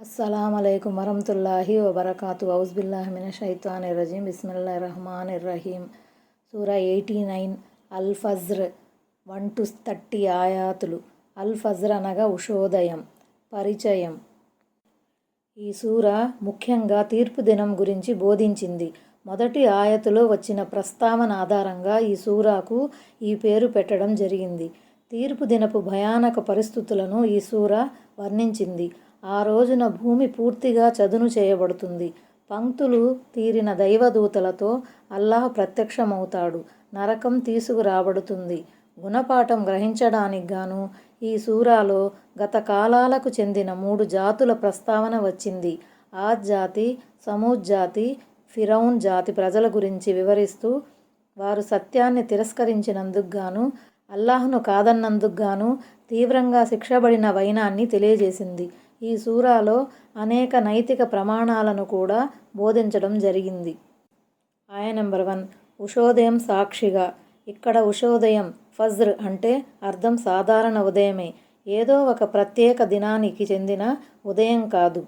అస్సలం అయికం వరహతుల్లాహి వబర్కాతు. ఔజ్బిల్లాహిమిన షైతాన్ రజీం బిస్మిల్లా రహమాన్ రహీం సూరా ఎయిటీ నైన్. అల్ ఫజ్ర్ వన్ టు థర్టీ ఆయాతులు. అల్ ఫజ్ర్ అనగా ఉషోదయం పరిచయం. ఈ సూర ముఖ్యంగా తీర్పు దినం గురించి బోధించింది. మొదటి ఆయతులో వచ్చిన ప్రస్తావన ఆధారంగా ఈ సూరాకు ఈ పేరు పెట్టడం జరిగింది. తీర్పు దినపు భయానక పరిస్థితులను ఈ సూర వర్ణించింది. ఆ రోజున భూమి పూర్తిగా చదును చేయబడుతుంది. పంక్తులు తీరిన దైవదూతలతో అల్లాహ్ ప్రత్యక్షమవుతాడు. నరకం తీసుకురాబడుతుంది. గుణపాఠం గ్రహించడానికి గాను ఈ సూరాలో గత కాలాలకు చెందిన మూడు జాతుల ప్రస్తావన వచ్చింది. ఆద్ జాతి సమూద్ జాతి ఫిరౌన్ జాతి ప్రజల గురించి వివరిస్తూ వారు సత్యాన్ని తిరస్కరించినందుకు గాను అల్లాహ్ను కాదన్నందుకు గాను తీవ్రంగా శిక్షబడిన వైనాన్ని తెలియజేసింది. ఈ సూరాలో అనేక నైతిక ప్రమాణాలను కూడా బోధించడం జరిగింది. ఆయ నెంబర్ వన్ ఉషోదయం సాక్షిగా. ఇక్కడ ఉషోదయం ఫజ్ర్ అంటే అర్థం సాధారణ ఉదయమే. ఏదో ఒక ప్రత్యేక దినానికి చెందిన ఉదయం కాదు.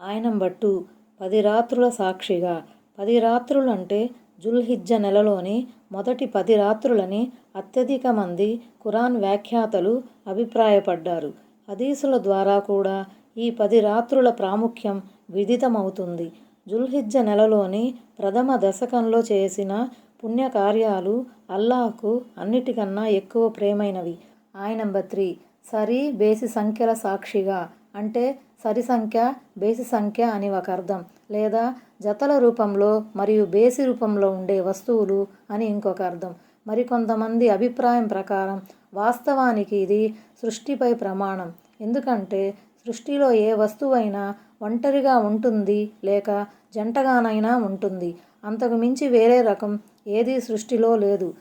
ఆయ నెంబర్ టూ పది రాత్రుల సాక్షిగా. పది రాత్రులు అంటే జుల్హిజ్జ నెలలోని మొదటి పది రాత్రులని అత్యధిక మంది ఖురాన్ వ్యాఖ్యాతలు అభిప్రాయపడ్డారు. హదీసుల ద్వారా కూడా ఈ పది రాత్రుల ప్రాముఖ్యం విదితమవుతుంది. జుల్హిజ్జ నెలలోని ప్రథమ దశకంలో చేసిన పుణ్యకార్యాలు అల్లాహకు అన్నిటికన్నా ఎక్కువ ప్రేమైనవి. ఆయ నెంబర్ త్రీ సరి బేసి సంఖ్యల సాక్షిగా అంటే సరి సంఖ్య బేసి సంఖ్య అని ఒక అర్థం. లేదా జతల రూపంలో మరియు బేసి రూపంలో ఉండే వస్తువులు అని ఇంకొక అర్థం. మరికొంతమంది అభిప్రాయం ప్రకారం వాస్తవానికి ఇది సృష్టిపై ప్రమాణం. ఎందుకంటే సృష్టిలో ఏ వస్తువైనా ఒంటరిగా ఉంటుంది లేక జంటగానైనా ఉంటుంది. అంతకు మించి వేరే రకం ఏదీ సృష్టిలో లేదు.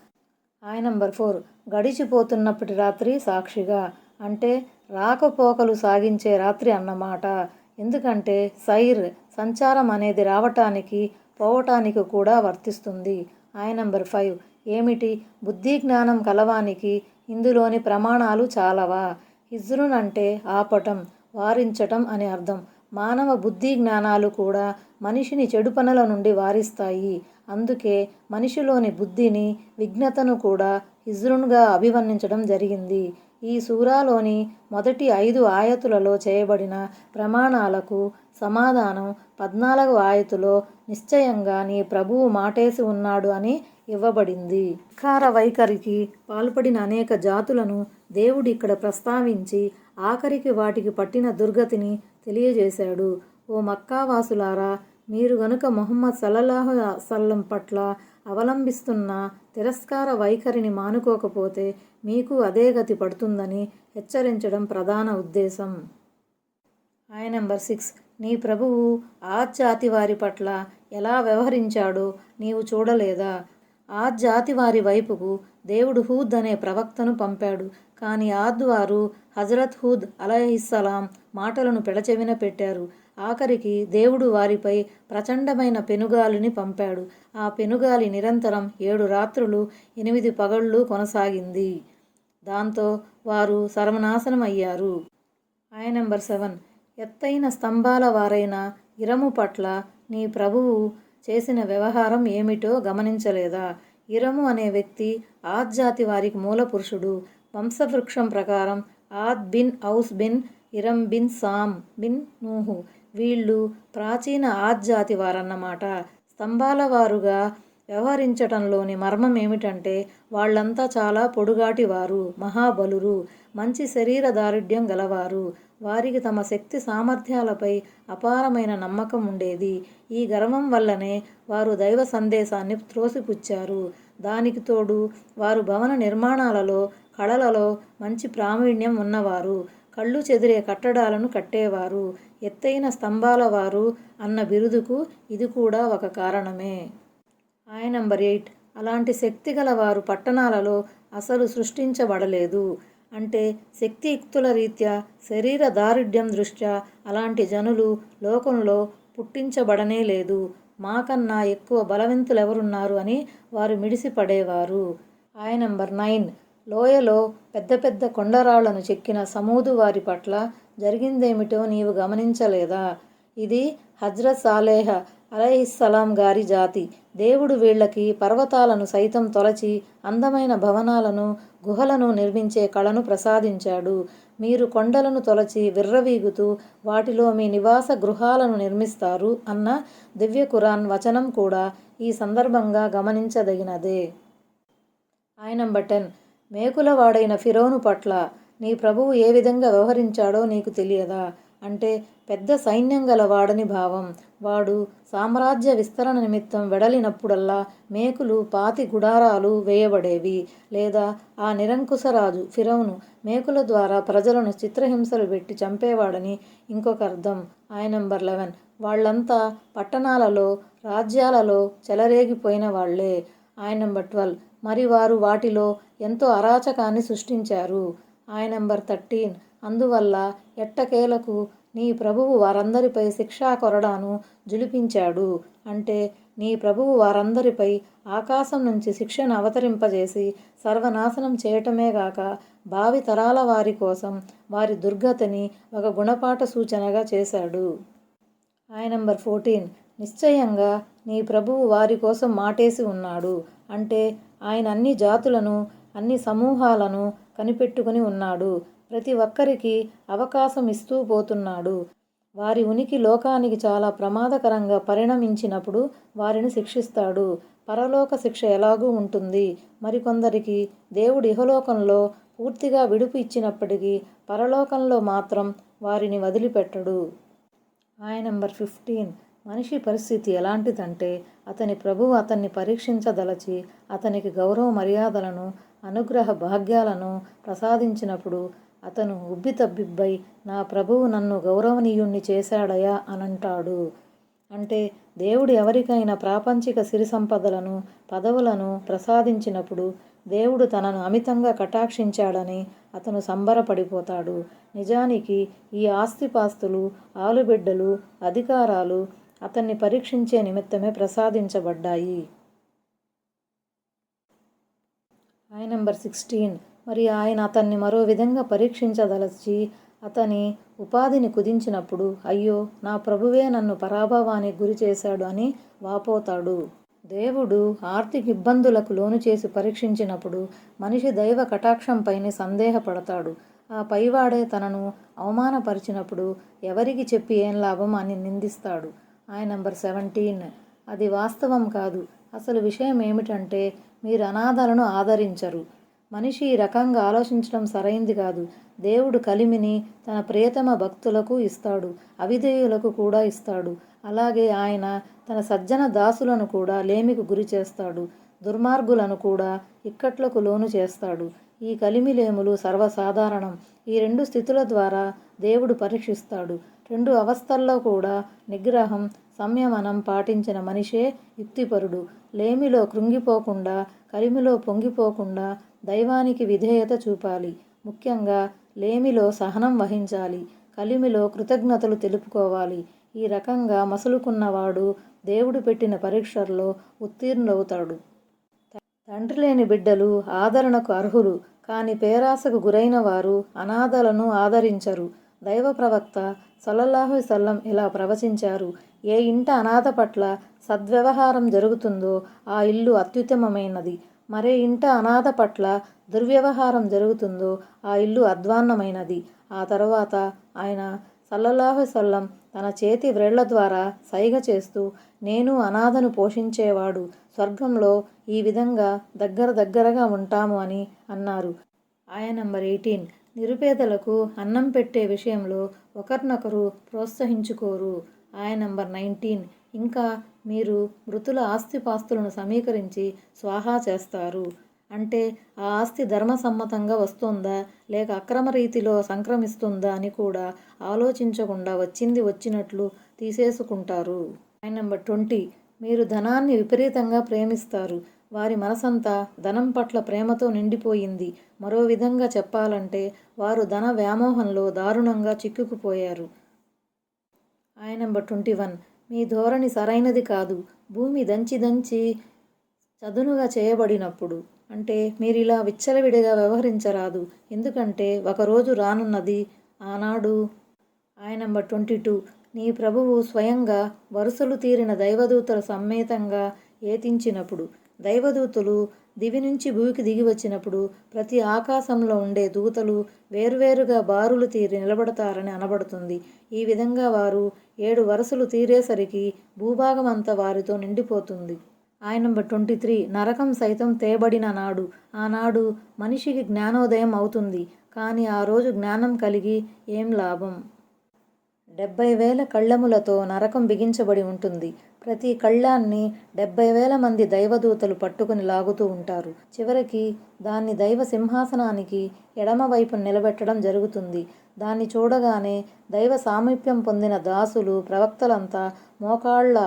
ఆయన నంబర్ ఫోర్ గడిచిపోతున్నప్పటి రాత్రి సాక్షిగా. అంటే రాకపోకలు సాగించే రాత్రి అన్నమాట. ఎందుకంటే సైర్ సంచారం అనేది రావటానికి పోవటానికి కూడా వర్తిస్తుంది. ఆయన నంబర్ ఫైవ్ ఏమిటి? బుద్ధి జ్ఞానం కలవానికి ఇందులోని ప్రమాణాలు చాలవా? హిజ్రున్ అంటే ఆపటం వారించటం అని అర్థం. మానవ బుద్ధి జ్ఞానాలు కూడా మనిషిని చెడు పనుల నుండి వారిస్తాయి. అందుకే మనిషిలోని బుద్ధిని విఘ్నతను కూడా హిజ్రున్గా అభివర్ణించడం జరిగింది. ఈ సూరాలోని మొదటి ఐదు ఆయతులలో చేయబడిన ప్రమాణాలకు సమాధానం పద్నాలుగు ఆయతులో నిశ్చయంగా నీ ప్రభువు మాటేసి ఉన్నాడు అని ఇవ్వబడింది. కార వైఖరికి పాల్పడిన అనేక జాతులను దేవుడు ఇక్కడ ప్రస్తావించి ఆఖరికి వాటికి పట్టిన దుర్గతిని తెలియజేశాడు. ఓ మక్కావాసులారా మీరు గనుక మొహమ్మద్ సల్లల్లాహు సల్లం పట్ల అవలంబిస్తున్న తిరస్కార వైఖరిని మానుకోకపోతే మీకు అదే గతి పడుతుందని హెచ్చరించడం ప్రధాన ఉద్దేశం. ఆయ నెంబర్ సిక్స్. నీ ప్రభువు ఆ జాతి వారి పట్ల ఎలా వ్యవహరించాడో నీవు చూడలేదా? ఆ జాతి వారి వైపుకు దేవుడు హూద్ అనే ప్రవక్తను పంపాడు. కానీ ఆద్ వారు హజరత్ హూద్ అలహిస్సలాం మాటలను పెడచెవిన పెట్టారు. ఆఖరికి దేవుడు వారిపై ప్రచండమైన పెనుగాలిని పంపాడు. ఆ పెనుగాలి నిరంతరం ఏడు రాత్రులు ఎనిమిది పగళ్ళు కొనసాగింది. దాంతో వారు సర్వనాశనం అయ్యారు ఆయ నెంబర్ సెవెన్ ఎత్తైన స్తంభాల వారైన ఇరము పట్ల నీ ప్రభువు చేసిన వ్యవహారం ఏమిటో గమనించలేదా? ఇరము అనే వ్యక్తి ఆద్ జాతి వారికి మూల పురుషుడు వంశవృక్షం ప్రకారం ఆద్ బిన్ ఔస్ బిన్ ఇరం బిన్ సామ్ బిన్ నూహు వీళ్ళు ప్రాచీన ఆద్ జాతి వారన్నమాట. స్తంభాల వారుగా వ్యవహరించటంలోని మర్మం ఏమిటంటే వాళ్ళంతా చాలా పొడుగాటివారు మహాబలురు మంచి శరీర దారుఢ్యం గలవారు. వారికి తమ శక్తి సామర్థ్యాలపై అపారమైన నమ్మకం ఉండేది. ఈ గర్వం వల్లనే వారు దైవ సందేశాన్ని త్రోసిపుచ్చారు. దానికి తోడు వారు భవన నిర్మాణాలలో కళలలో మంచి ప్రావీణ్యం ఉన్నవారు. కళ్ళు చెదిరే కట్టడాలను కట్టేవారు. ఎత్తైన స్తంభాల వారు అన్న బిరుదుకు ఇది కూడా ఒక కారణమే. ఆయ నంబర్ ఎయిట్. అలాంటి శక్తి గల వారు పట్టణాలలో అసలు సృష్టించబడలేదు. అంటే శక్తియుక్తుల రీత్యా శరీర దారుఢ్యం దృష్ట్యా అలాంటి జనులు లోకంలో పుట్టించబడనే లేదు. మాకన్నా ఎక్కువ బలవంతులెవరున్నారు అని వారు మిడిసిపడేవారు. ఆయ నంబర్ నైన్. లోయలో పెద్ద పెద్ద కొండరాళ్ళను చెక్కిన సమూదు వారి పట్ల జరిగిందేమిటో నీవు గమనించలేదా? ఇది హజ్రత్ సాలేహ అలహిస్సలాం గారి జాతి. దేవుడు వీళ్ళకి పర్వతాలను సైతం తొలచి అందమైన భవనాలను గుహలను నిర్మించే కళను ప్రసాదించాడు. మీరు కొండలను తొలచి విర్రవీగుతూ వాటిలో మీ నివాస గృహాలను నిర్మిస్తారు అన్న దివ్య ఖురాన్ వచనం కూడా ఈ సందర్భంగా గమనించదగినదే. ఆయన బటన్ మేకులవాడైన ఫిరోను పట్ల నీ ప్రభువు ఏ విధంగా వ్యవహరించాడో నీకు తెలియదా? అంటే పెద్ద సైన్యం గలవాడని భావం. వాడు సామ్రాజ్య విస్తరణ నిమిత్తం వెడలినప్పుడల్లా మేకులు పాతి గుడారాలు వేయబడేవి. లేదా ఆ నిరంకుశరాజు ఫిరౌను మేకుల ద్వారా ప్రజలను చిత్రహింసలు పెట్టి చంపేవాడని ఇంకొక అర్థం. ఆయన నంబర్ లెవెన్. వాళ్ళంతా పట్టణాలలో రాజ్యాలలో చెలరేగిపోయిన వాళ్ళే ఆయన నెంబర్ ట్వెల్వ్. మరి వారు వాటిలో ఎంతో అరాచకాన్ని సృష్టించారు. ఆయన నెంబర్ థర్టీన్. అందువల్ల ఎట్టకేలకు నీ ప్రభువు వారందరిపై శిక్షా కొరడాను జులిపించాడు అంటే నీ ప్రభువు వారందరిపై ఆకాశం నుంచి శిక్షను అవతరింపజేసి సర్వనాశనం చేయటమే గాక భావి తరాల వారి కోసం వారి దుర్గతిని ఒక గుణపాఠ సూచనగా చేశాడు. ఆయన నంబర్ ఫోర్టీన్. నిశ్చయంగా నీ ప్రభువు వారి కోసం మాటేసి ఉన్నాడు అంటే ఆయన అన్ని జాతులను అన్ని సమూహాలను కనిపెట్టుకుని ఉన్నాడు. ప్రతి ఒక్కరికి అవకాశం ఇస్తూ పోతున్నాడు. వారి ఉనికి లోకానికి చాలా ప్రమాదకరంగా పరిణమించినప్పుడు వారిని శిక్షిస్తాడు. పరలోక శిక్ష ఎలాగూ ఉంటుంది. మరికొందరికి దేవుడు ఇహలోకంలో పూర్తిగా విడుపు ఇచ్చినప్పటికీ పరలోకంలో మాత్రం వారిని వదిలిపెట్టడు. ఆయన నెంబర్ ఫిఫ్టీన్. మనిషి పరిస్థితి ఎలాంటిదంటే అతని ప్రభువు అతన్ని పరీక్షించదలచి అతనికి గౌరవ మర్యాదలను అనుగ్రహ భాగ్యాలను ప్రసాదించినప్పుడు అతను ఉబ్బితబ్బిబ్బై నా ప్రభువు నన్ను గౌరవనీయుణ్ణి చేశాడయా అనంటాడు. అంటే దేవుడు ఎవరికైనా ప్రాపంచిక సిరి సంపదలను పదవులను ప్రసాదించినప్పుడు దేవుడు తనను అమితంగా కటాక్షించాడని అతను సంబరపడిపోతాడు. నిజానికి ఈ ఆస్తిపాస్తులు ఆలుబిడ్డలు అధికారాలు అతన్ని పరీక్షించే నిమిత్తమే ప్రసాదించబడ్డాయి. ఆయన నెంబర్ సిక్స్టీన్. మరి ఆయన అతన్ని మరో విధంగా పరీక్షించదలచి అతని ఉపాధిని కుదించినప్పుడు అయ్యో నా ప్రభువే నన్ను పరాభవానికి గురి చేశాడు అని వాపోతాడు. దేవుడు ఆర్థిక ఇబ్బందులకు లోను చేసి పరీక్షించినప్పుడు మనిషి దైవ కటాక్షంపైనే సందేహపడతాడు. ఆ పైవాడే తనను అవమానపరిచినప్పుడు ఎవరికి చెప్పి ఏం లాభం అని నిందిస్తాడు. ఆయన నంబర్ సెవెంటీన్. అది వాస్తవం కాదు. అసలు విషయం ఏమిటంటే మీరు అనాథలను ఆదరించరు. మనిషి ఈ రకంగా ఆలోచించడం సరైంది కాదు. దేవుడు కలిమిని తన ప్రియతమ భక్తులకు ఇస్తాడు అవిధేయులకు కూడా ఇస్తాడు. అలాగే ఆయన తన సజ్జన దాసులను కూడా లేమికి గురి చేస్తాడు దుర్మార్గులను కూడా ఇక్కట్లకు లోను చేస్తాడు. ఈ కలిమిలేములు సర్వసాధారణం. ఈ రెండు స్థితుల ద్వారా దేవుడు పరీక్షిస్తాడు. రెండు అవస్థల్లో కూడా నిగ్రహం సంయమనం పాటించిన మనిషే యుక్తిపరుడు. లేమిలో కృంగిపోకుండా కలిమిలో పొంగిపోకుండా దైవానికి విధేయత చూపాలి. ముఖ్యంగా లేమిలో సహనం వహించాలి. కలిమిలో కృతజ్ఞతలు తెలుపుకోవాలి. ఈ రకంగా మసులుకున్నవాడు దేవుడు పెట్టిన పరీక్షల్లో ఉత్తీర్ణులవుతాడు. తండ్రి లేని బిడ్డలు ఆదరణకు అర్హులు కానీ పేరాసకు గురైన వారు అనాథలను ఆదరించరు. దైవ ప్రవక్త సల్లల్లాహు సల్లం ఇలా ప్రవచించారు ఏ ఇంట అనాథ పట్ల సద్వ్యవహారం జరుగుతుందో ఆ ఇల్లు అత్యుత్తమమైనది. మరే ఇంట అనాథ పట్ల దుర్వ్యవహారం జరుగుతుందో ఆ ఇల్లు అధ్వాన్నమైనది. ఆ తర్వాత ఆయన సల్లల్లాహు సల్లం తన చేతి వ్రేళ్ళ ద్వారా సైగ చేస్తూ నేను అనాథను పోషించేవాడు. స్వర్గంలో ఈ విధంగా దగ్గర దగ్గరగా ఉంటాము అని అన్నారు. ఆయన నంబర్ ఎయిటీన్. నిరుపేదలకు అన్నం పెట్టే విషయంలో ఒకరినొకరు ప్రోత్సహించుకోరు. ఆయన నంబర్ నైన్టీన్. ఇంకా మీరు మృతుల ఆస్తిపాస్తులను సమీకరించి స్వాహా చేస్తారు. అంటే ఆ ఆస్తి ధర్మసమ్మతంగా వస్తుందా? లేక అక్రమ రీతిలో సంక్రమిస్తుందా అని కూడా ఆలోచించకుండా వచ్చింది వచ్చినట్లు తీసేసుకుంటారు. ఆయన నెంబర్ ట్వంటీ మీరు ధనాన్ని విపరీతంగా ప్రేమిస్తారు. వారి మనసంతా ధనం పట్ల ప్రేమతో నిండిపోయింది. మరో విధంగా చెప్పాలంటే వారు ధన వ్యామోహంలో దారుణంగా చిక్కుకుపోయారు. ఆయన నెంబర్ ట్వంటీ వన్ మీ ధోరణి సరైనది కాదు. భూమి దంచి దంచి చదునుగా చేయబడినప్పుడు అంటే మీరు ఇలా విచ్చలవిడిగా వ్యవహరించరాదు. ఎందుకంటే ఒకరోజు రానున్నది ఆనాడు ఆయన నంబర్ ట్వంటీ టూ. నీ ప్రభువు స్వయంగా వరుసలు తీరిన దైవదూతల సమ్మేతంగా ఏతించినప్పుడు దైవదూతలు దివి నుంచి భూమికి దిగి వచ్చినప్పుడు ప్రతి ఆకాశంలో ఉండే దూతలు వేర్వేరుగా బారులు తీరి నిలబడతారని అనబడుతుంది. ఈ విధంగా వారు ఏడు వరుసలు తీరేసరికి భూభాగం అంతా వారితో నిండిపోతుంది. ఆయన నెంబర్ ట్వంటీ త్రీ నరకం సైతం తేబడిన నాడు. ఆనాడు మనిషికి జ్ఞానోదయం అవుతుంది. కానీ ఆ రోజు జ్ఞానం కలిగి ఏం లాభం? డెబ్బై వేల కళ్ళములతో నరకం బిగించబడి ఉంటుంది. ప్రతి కళ్ళాన్ని డెబ్బై వేల మంది దైవదూతలు పట్టుకుని లాగుతూ ఉంటారు. చివరికి దాన్ని దైవ సింహాసనానికి ఎడమవైపు నిలబెట్టడం జరుగుతుంది. దాన్ని చూడగానే దైవ సామీప్యం పొందిన దాసులు ప్రవక్తలంతా మోకాళ్ళ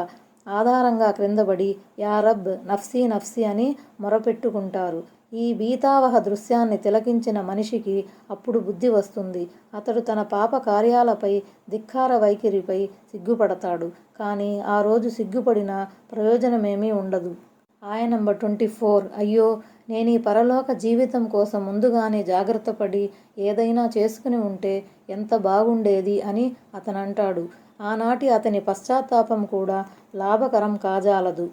ఆధారంగా క్రిందబడి యా రబ్ నఫ్సీ నఫ్సీ అని మొరపెట్టుకుంటారు. ఈ భీతావహ దృశ్యాన్ని తిలకించిన మనిషికి అప్పుడు బుద్ధి వస్తుంది. అతడు తన పాప కార్యాలపై ధిక్కార వైఖరిపై సిగ్గుపడతాడు. కానీ ఆ రోజు సిగ్గుపడిన ప్రయోజనమేమీ ఉండదు. ఆయన నంబర్ ట్వంటీ ఫోర్. అయ్యో నేను ఈ పరలోక జీవితం కోసం ముందుగానే జాగ్రత్తపడి ఏదైనా చేసుకుని ఉంటే ఎంత బాగుండేది అని అతనంటాడు. ఆనాటి అతని పశ్చాత్తాపం కూడా లాభకరం కాజాలదు.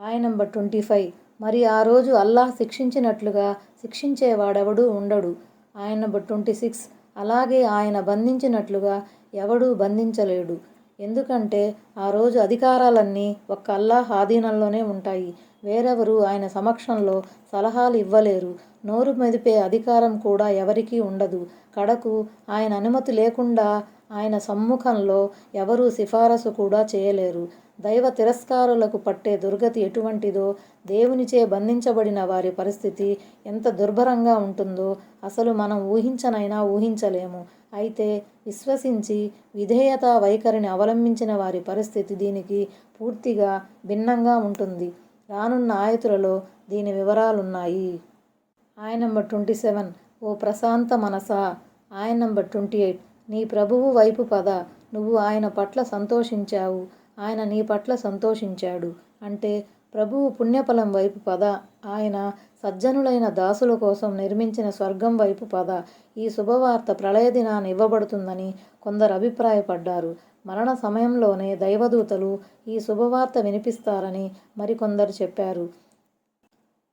ఆయన నంబర్ ట్వంటీ ఫైవ్. మరి ఆ రోజు అల్లాహ్ శిక్షించినట్లుగా శిక్షించేవాడెవడు ఉండడు. ఆయన ట్వంటీ సిక్స్. అలాగే ఆయన బంధించినట్లుగా ఎవడూ బంధించలేడు. ఎందుకంటే ఆ రోజు అధికారాలన్నీ ఒక్క అల్లాహ్ ఆధీనంలోనే ఉంటాయి. వేరెవరు ఆయన సమక్షంలో సలహాలు ఇవ్వలేరు. నోరు మెదిపే అధికారం కూడా ఎవరికీ ఉండదు. కడకు ఆయన అనుమతి లేకుండా ఆయన సమ్ముఖంలో ఎవరూ సిఫారసు కూడా చేయలేరు. దైవ తిరస్కారులకు పట్టే దుర్గతి ఎటువంటిదో దేవునిచే బంధించబడిన వారి పరిస్థితి ఎంత దుర్భరంగా ఉంటుందో అసలు మనం ఊహించనైనా ఊహించలేము. అయితే విశ్వసించి విధేయత వైఖరిని అవలంబించిన వారి పరిస్థితి దీనికి పూర్తిగా భిన్నంగా ఉంటుంది. రానున్న ఆయతులలో దీని వివరాలున్నాయి. ఆయన నంబర్ ట్వంటీ సెవెన్. ఓ ప్రశాంత మనసా. ఆయన నంబర్ ట్వంటీ ఎయిట్. నీ ప్రభువు వైపు పద. నువ్వు ఆయన పట్ల సంతోషించావు. ఆయన నీ పట్ల సంతోషించాడు. అంటే ప్రభువు పుణ్యఫలం వైపు పద. ఆయన సజ్జనులైన దాసుల కోసం నిర్మించిన స్వర్గం వైపు పద. ఈ శుభవార్త ప్రళయ దినాన్ని ఇవ్వబడుతుందని కొందరు అభిప్రాయపడ్డారు. మరణ సమయంలోనే దైవదూతలు ఈ శుభవార్త వినిపిస్తారని మరికొందరు చెప్పారు.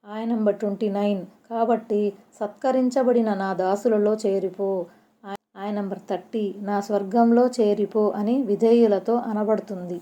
ఆయన నంబర్ ట్వంటీ నైన్. కాబట్టి సత్కరించబడిన నా దాసులలో చేరిపో. ఆయన నంబర్ థర్టీ. నా స్వర్గంలో చేరిపో అని విధేయులతో అనబడుతుంది.